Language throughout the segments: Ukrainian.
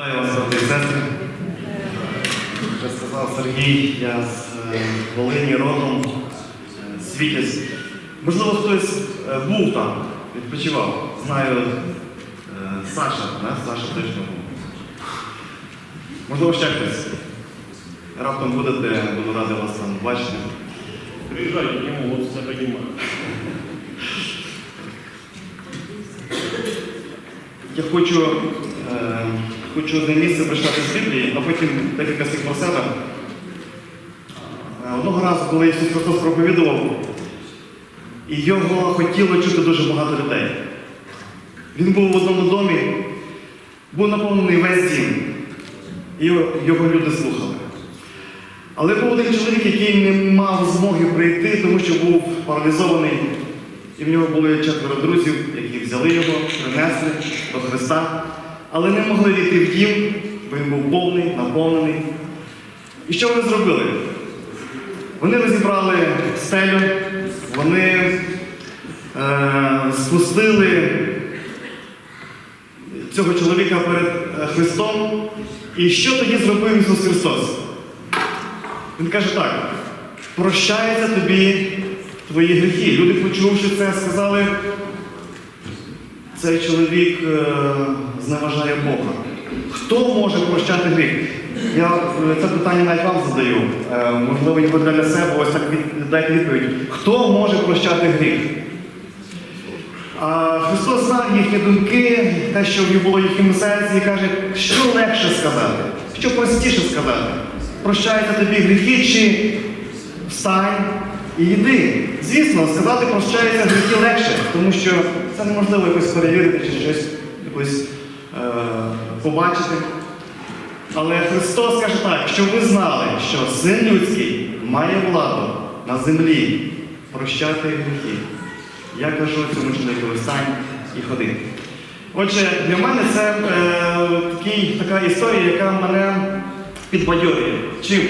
Вітаю вас, брати і сестри. Вже сказав Сергій, я з е, Волині родом, е, Світязь. Можливо, хтось е, був там, відпочивав. Знаю, Саша, да? Саша точно був. Можливо, ще хтось. Раптом будете, буду радий вас там бачити. Приезжайте к нему, вот все понимаю. Я хочу, хочу одне місце прочитати з Біблії, а потім декілька слів про себе. Одного разу, коли Ісус Христос проповідував, і його хотіло чути дуже багато людей. Він був в одному домі, був наповнений весь дім, і його люди слухали. Але був один чоловік, який не мав змоги прийти, тому що був паралізований. І в нього були четверо друзів, які взяли його, принесли до Христа, але не могли війти в дім, бо він був повний, наповнений. І що вони зробили? Вони розібрали стелю, вони е, спустили цього чоловіка перед е, Христом. І що тоді зробив Ісус Христос? Він каже так: прощається тобі твої гріхи. Люди, почувши це, сказали, цей чоловік е, зневажає Бога. Хто може прощати гріх? Я е, це питання навіть вам задаю. Е, можливо, його для себе, ось так дайте відповідь. Хто може прощати гріх? А Христос знав їхні думки, те, що було їхньому серці, і каже, що легше сказати, що простіше сказати. Прощаються тобі гріхи чи встань і йди. Звісно, сказати прощаються гріхи легше, тому що це неможливо якось перевірити чи щось якось побачити. Але Христос каже так, що ви знали, що син людський має владу на землі прощати гріхи. Я кажу цьому чоловіку встань і ходи. Отже, для мене це е, такий, така історія, яка мене підбадьорює. Чим?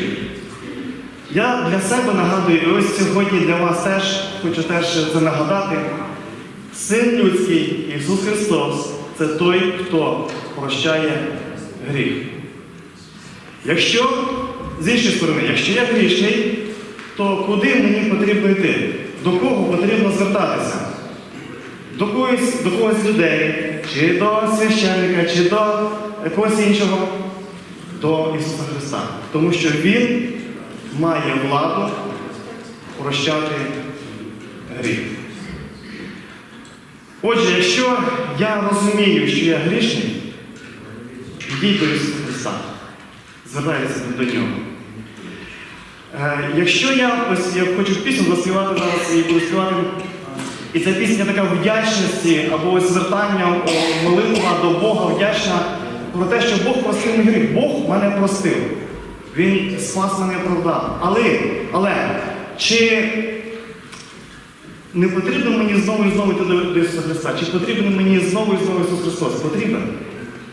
Я для себе нагадую, і ось сьогодні для вас теж хочу теж це нагадати. Син людський Ісус Христос це той, хто прощає гріх. Якщо, з іншої сторони, якщо я грішний, то куди мені потрібно йти? До кого потрібно звертатися? До когось, до когось людей, чи до священника, чи до якогось іншого, до Ісуса Христа. Тому що Він має владу прощати гріх. Отже, якщо я розумію, що я грішний, йдіть до Ісуса Христа. Звертайтеся до нього. Е, якщо я ось я хочу пісню заспівати зараз і буду співати, і ця пісня така вдячності або ось звертання молитва до Бога вдячна про те, що Бог простив мій гріх. Бог мене простив. Він спас мене оправдав. Але, але чи не потрібно мені знову і знову йти до, Ісуса Христа? Чи потрібен мені знову і знову Ісус Христос? Потрібен.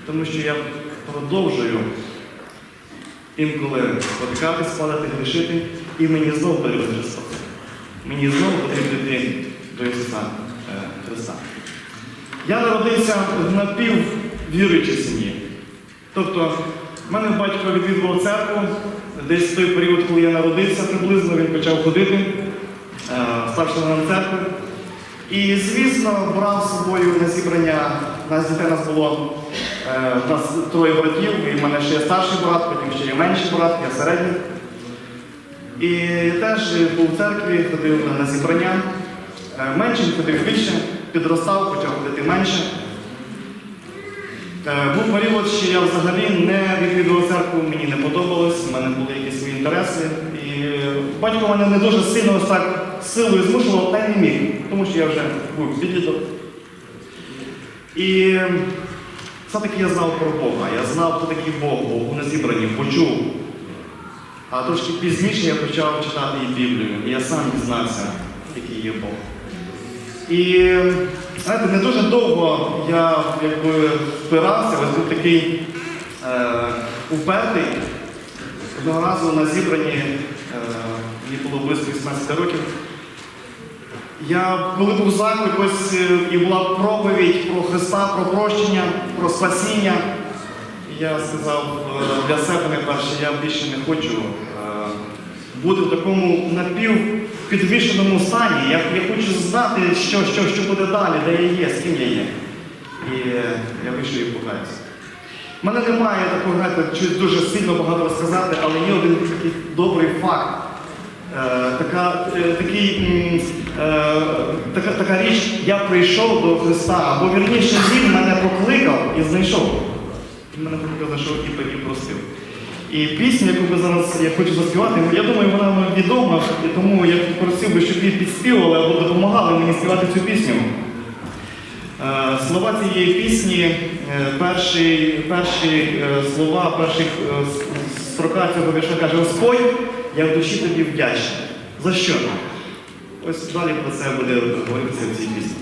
Тому що я продовжую інколи спотикатись, падати, грішити, і мені знову потрібен Христос. Мені знову потрібно йти до Ісуса е, Христа. Я народився в напіввіруючій сім'ї. Тобто, в мене батько відвідував церкву, десь в той період, коли я народився, приблизно він почав ходити, став членом церкви. І, звісно, брав з собою на зібрання, нас дітей нас було, е, нас троє братів, і в мене ще є старший брат, потім ще є менший брат, я середній. І теж був в церкві, ходив на зібрання. Е, Менший ходив більше, підростав, почав ходити менше. Е, Був період, що я взагалі не відвідував церкву, мені не подобалось, в мене були якісь свої інтереси. І батько мене не дуже сильно ось так силою змушував, та й не міг, тому що я вже був підліток. І все-таки я знав про Бога, я знав, хто такий Бог, Бог на зібранні, почув. А трошки пізніше я почав читати і Біблію, і я сам дізнався, який є Бог. І знаєте, не дуже довго я якби впирався, ось був такий е, упертий. Одного разу на зібранні, е, мені було близько 18 років. Я коли був заклик, ось е, і була проповідь про Христа, про прощення, про спасіння. я сказав е, для себе найперше, я більше не хочу е, бути в такому напівпідвішеному стані. Я, я хочу знати, що, що, що буде далі, де я є, з ким я є. І я вийшов і покаюся. У мене немає такого, знаєте, дуже сильно багато розказати, але є один такий добрий факт. Така, такий, така, така річ, я прийшов до Христа, або вірніше Він мене покликав і знайшов. Він мене покликав, знайшов і, і простив. І пісня, яку ви зараз я хочу заспівати, я думаю, вона вам відома, і тому я просив би, щоб ви підспівали або допомагали мені співати цю пісню. Е, Слова цієї пісні, е, перші, перші е, слова, перші е, строка цього вірша каже Господь, я в душі тобі вдячний. За що? Ось далі про це буде говоритися в цій пісні.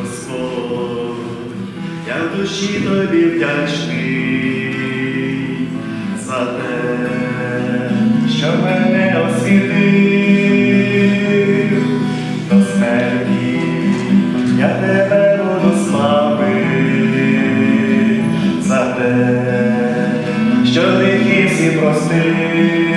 Господь, я в душі тобі вдячний за те, що мене освітив до смерті, я тебе буду славити за те, що гріхи всі простив.